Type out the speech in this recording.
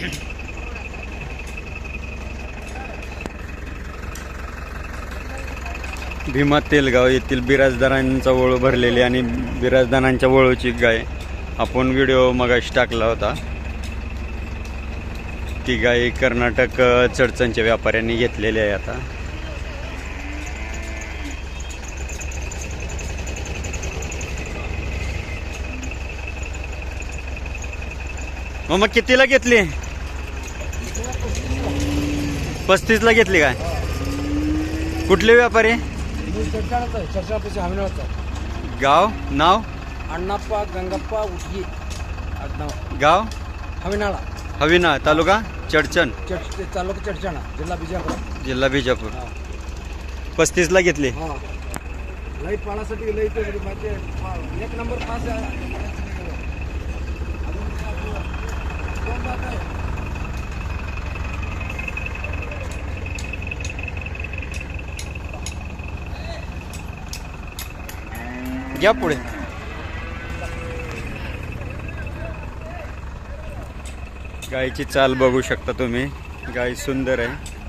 भीमा तेलगाव येथील बिराजदारांचा वळू भरलेली आणि बिराजदारांच्या वळूची गाय. आपण व्हिडिओ मगाशी टाकला होता. ती गाय कर्नाटक चडचणच्या व्यापाऱ्यांनी घेतलेली आहे आता. मग कितीला घेतली? पस्तीसला घेतली काय? कुठले व्यापारी? गाव? नाव? अण्णाप्पा गंगप्पा उटगी गाव? हमिनाळा हविना तालुका? चडचण. चर्च तालुका चर्चाणा जिल्हा बिजापूर. जिल्हा बिजापूर. पस्तीसला घेतली. हा. लई पाळासाठी लई ते म्हणजे एक नंबर पास आहे. या पुढे. गायची चाल बघू शकता तुम्ही. गाय सुंदर आहे.